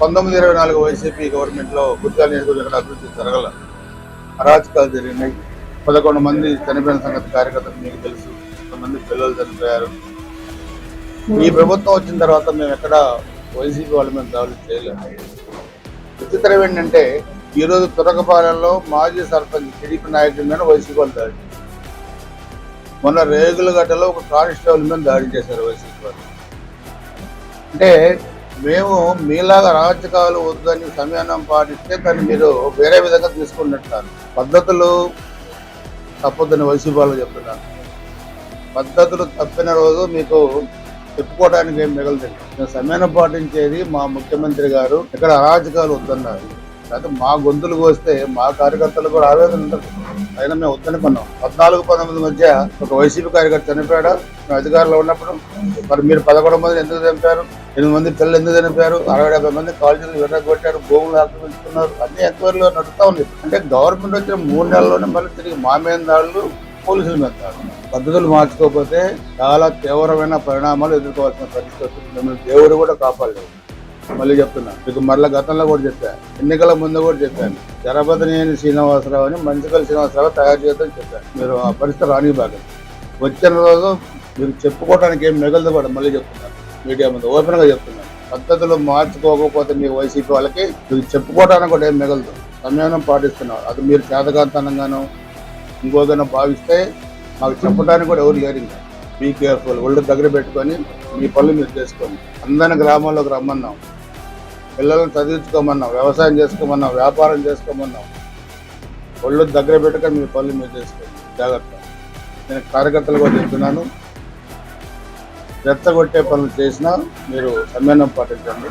పంతొమ్మిది ఇరవై నాలుగు వైసీపీ గవర్నమెంట్లో గుర్తాల నియోజకవర్గం అభివృద్ధి జరగల అరాచకాలు జరిగినాయి. పదకొండు మంది చనిపోయిన సంగతి కార్యకర్తలు మీకు తెలుసు. కొంతమంది పిల్లలు చనిపోయారు. ఈ ప్రభుత్వం వచ్చిన తర్వాత మేము ఎక్కడ వైసీపీ వాళ్ళ మీద దాడులు చేయలేము విచిత్రం ఏంటంటే ఈరోజు తురకపాలెంలో మాజీ సర్పంచ్ టీడీపీ నాయకుడి మీద వైసీపీ వాళ్ళు దాడి మొన్న రేగులగడ్డలో ఒక కానిస్టేబుల్ మీద దాడి చేశారు వైసీపీ వాళ్ళు. అంటే మేము మీలాగా రాజకీయాలు వద్దని సమయానం పాటిస్తే కానీ మీరు వేరే విధంగా తీసుకున్నట్టున్నారు. పద్ధతులు తప్పొద్దని వైసీపీ వాళ్ళు పద్ధతులు తప్పిన రోజు మీకు చెప్పుకోవడానికి ఏం మిగలదండి. మేము సమయానం పాటించేది మా ముఖ్యమంత్రి గారు. ఇక్కడ అరాజకాలు వద్దన్నారు. అయితే మా గొంతులు కోస్తే మా కార్యకర్తలు కూడా ఆవేదన ఉండదు అయినా మేము వద్దని కొన్నాం. పద్నాలుగు పంతొమ్మిది మధ్య ఒక వైసీపీ కార్యకర్త చనిపోయాడు? మేము అధికారంలో ఉన్నప్పుడు మరి మీరు పదకొండు మంది ఎందుకు చంపారు? ఎనిమిది మంది పిల్లలు ఎందుకు చనిపోయారు? అరవై డెబ్బై మంది కాలేజీలు విర్రగొట్టారు భూములు ఆక్రమించుకున్నారు అన్ని ఎంక్వైరీలో నడుస్తూ ఉంది. అంటే గవర్నమెంట్ వచ్చిన మూడు నెలల్లోనే మళ్ళీ తిరిగి మా మీద దాడులు పోలీసుల మీద పద్ధతులు మార్చుకోకపోతే చాలా తీవ్రమైన పరిణామాలు ఎదుర్కోవాల్సిన పరిస్థితి వస్తుంది. మిమ్మల్ని దేవుడు కూడా కాపాడలేదు. మళ్ళీ చెప్తున్నా. మీకు మరలా గతంలో కూడా చెప్పాను ఎన్నికల ముందు కూడా చెప్పాను జరపతినేని శ్రీనివాసరావు అని మంచికల్ శ్రీనివాసరావు తయారు చేద్దని చెప్పాను మీరు ఆ పరిస్థితి రాని బాగా వచ్చిన రోజు మీరు చెప్పుకోవడానికి ఏం మిగలదు కూడా మళ్ళీ చెప్తున్నాను మీడియా ముందు ఓపెన్గా చెప్తున్నాను పద్ధతులు మార్చుకోకపోతే మీ వైసీపీ వాళ్ళకి మీకు చెప్పుకోవడానికి కూడా ఏం మిగలదు. సంయమనం పాటిస్తున్నారు. అది మీరు చేతకాంతనంగానో ఇంకోదైనా భావిస్తే మాకు చెప్పడానికి కూడా ఎవరు లేరు ఇంకా. బీ కేర్ఫుల్ ఒళ్ళు దగ్గర పెట్టుకొని మీ పనులు మీరు చేసుకోండి. అందరిని గ్రామాల్లోకి రమ్మన్నాం. పిల్లల్ని చదివించుకోమన్నాం. వ్యవసాయం చేసుకోమన్నాం. వ్యాపారం చేసుకోమన్నాం. ఒళ్ళు దగ్గర పెట్టుకొని మీ పనులు మీరు చేసుకోండి. జాగ్రత్త. నేను కార్యకర్తలు కూడా చెప్తున్నాను. రెచ్చగొట్టే పనులు చేసినా మీరు సమ్మేళనం పాటించండి.